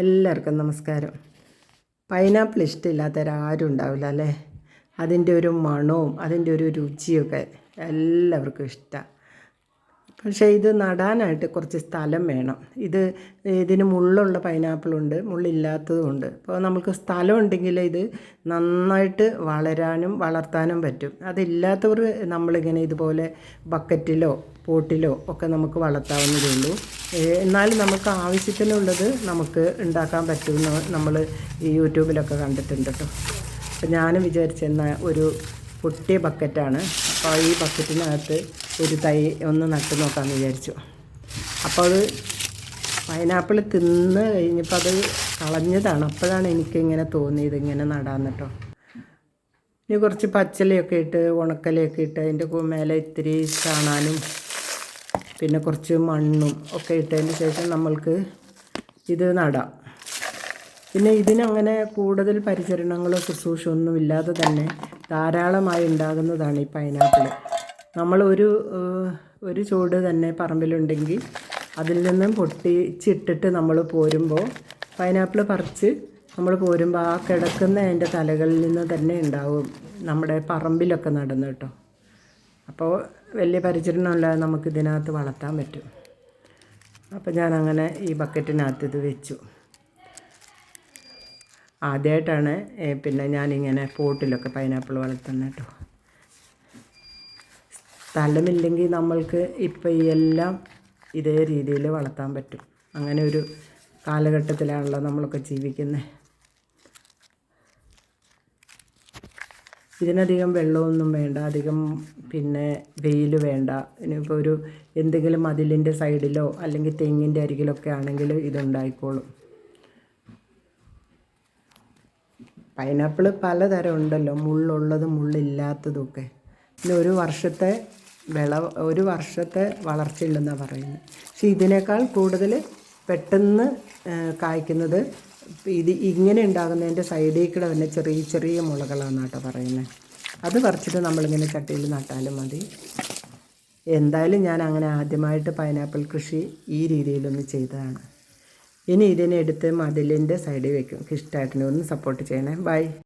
എല്ലാവർക്കും നമസ്കാരം. പൈനാപ്പിൾ ഇഷ്ടമില്ലാത്തവരാരും ഉണ്ടാവില്ല അല്ലേ? അതിന്റെ ഒരു മണവും അതിന്റെ ഒരു രുചിയൊക്കെ എല്ലാവർക്കും ഇഷ്ടമാണ് പക്ഷേ ഇത് നടാനായിട്ട് കുറച്ച് സ്ഥലം വേണം. ഇത് ഇതിന് മുള്ളുള്ള പൈനാപ്പിളുണ്ട് മുള്ളില്ലാത്തതുമുണ്ട് അപ്പോൾ നമുക്ക് സ്ഥലം ഉണ്ടെങ്കിൽ ഇത് നന്നായിട്ട് വളരാനും വളർത്താനും പറ്റും. അതില്ലാത്തവർ നമ്മളിങ്ങനെ ഇതുപോലെ ബക്കറ്റിലോ പോട്ടിലോ ഒക്കെ നമുക്ക് വളർത്താവുന്നതേ ഉള്ളൂ. എന്നാലും നമുക്ക് ആവശ്യത്തിനുള്ളത് നമുക്ക് ഉണ്ടാക്കാൻ പറ്റുമെന്ന് നമ്മൾ ഈ യൂട്യൂബിലൊക്കെ കണ്ടിട്ടുണ്ട് കേട്ടോ. അപ്പോൾ ഞാനും വിചാരിച്ചെന്ന ഒരു പൊട്ടിയ ബക്കറ്റാണ്. അപ്പോൾ ഈ ബക്കറ്റിനകത്ത് ഒരു തൈ ഒന്ന് നട്ടു നോക്കാമെന്ന് വിചാരിച്ചു. അപ്പോൾ അത് പൈനാപ്പിൾ തിന്ന് കഴിഞ്ഞപ്പോൾ അത് കളഞ്ഞതാണ്. അപ്പോഴാണ് എനിക്കിങ്ങനെ തോന്നിയത് ഇങ്ങനെ നടാന്ന് കേട്ടോ. ഇനി കുറച്ച് പച്ചലയൊക്കെ ഇട്ട് ഉണക്കലയൊക്കെ ഇട്ട് അതിന്റെ മേലെ ഇത്തിരി ചാണാനും പിന്നെ കുറച്ച് മണ്ണും ഒക്കെ ഇട്ടതിന് ശേഷം നമ്മൾക്ക് ഇത് നടാം. പിന്നെ ഇതിനങ്ങനെ കൂടുതൽ പരിചരണങ്ങളോ ശുശ്രൂഷ ഒന്നും ഇല്ലാതെ തന്നെ ധാരാളമായി ഉണ്ടാകുന്നതാണ് ഈ പൈനാപ്പിൾ നമ്മൾ ഒരു ചൂട് തന്നെ പറമ്പിലുണ്ടെങ്കിൽ അതിൽ നിന്നും പൊട്ടിച്ചിട്ടിട്ട് നമ്മൾ പോരുമ്പോൾ പൈനാപ്പിൾ പറിച്ച് നമ്മൾ പോരുമ്പോൾ ആ കിടക്കുന്ന അതിന്റെ തലകളിൽ നിന്ന് തന്നെ ഉണ്ടാവും നമ്മുടെ പറമ്പിലൊക്കെ നടന്നു കേട്ടോ. അപ്പോൾ വലിയ പരിചരണമില്ലാതെ നമുക്ക് ഇതിനകത്ത് വളർത്താൻ പറ്റും. അപ്പോൾ ഞാൻ അങ്ങനെ ഈ ബക്കറ്റിനകത്ത് ഇത് വെച്ചു. ആദ്യമായിട്ടാണ് പിന്നെ ഞാനിങ്ങനെ പോട്ടിലൊക്കെ പൈനാപ്പിൾ വളർത്തുന്നത് കേട്ടോ. സ്ഥലമില്ലെങ്കിൽ നമ്മൾക്ക് ഇപ്പോൾ എല്ലാം ഇതേ രീതിയിൽ വളർത്താൻ പറ്റും. അങ്ങനെ ഒരു കാലഘട്ടത്തിലാണല്ലോ നമ്മളൊക്കെ ജീവിക്കുന്നത് ഇതിനധികം വെള്ളമൊന്നും വേണ്ട അധികം പിന്നെ വെയിൽ വേണ്ട. ഇനിയിപ്പോൾ ഒരു എന്തെങ്കിലും മതിലിന്റെ സൈഡിലോ അല്ലെങ്കിൽ തെങ്ങിന്റെ അരികിലൊക്കെ ആണെങ്കിൽ ഇതുണ്ടായിക്കോളും. പൈനാപ്പിൾ പലതരം ഉണ്ടല്ലോ മുള്ളുള്ളതും മുള്ളില്ലാത്തതും ഒക്കെ പിന്നെ ഒരു വർഷത്തെ വിള ഒരു വർഷത്തെ വളർച്ചയില്ലെന്നാണ് പറയുന്നത്. പക്ഷെ ഇതിനേക്കാൾ കൂടുതൽ പെട്ടെന്ന് കായ്ക്കുന്നത് ഇത് ഇങ്ങനെ ഉണ്ടാകുന്നതിന്റെ സൈഡിൽ കൂടെ തന്നെ ചെറിയ ചെറിയ മുളകളാണ് കേട്ടോ പറയുന്നത്. അത് പറിച്ചിട്ട് നമ്മളിങ്ങനെ ചട്ടിയിൽ നട്ടാലും മതി. എന്തായാലും ഞാൻ അങ്ങനെ ആദ്യമായിട്ട് പൈനാപ്പിൾ കൃഷി ഈ രീതിയിലൊന്ന് ചെയ്തതാണ്. ഇനി ഇതിനെടുത്ത് മതിലിന്റെ സൈഡിൽ വെക്കും. ഇഷ്ടമായിട്ടുണ്ടെങ്കിൽ ഒന്ന് സപ്പോർട്ട് ചെയ്യണേ. ബൈ.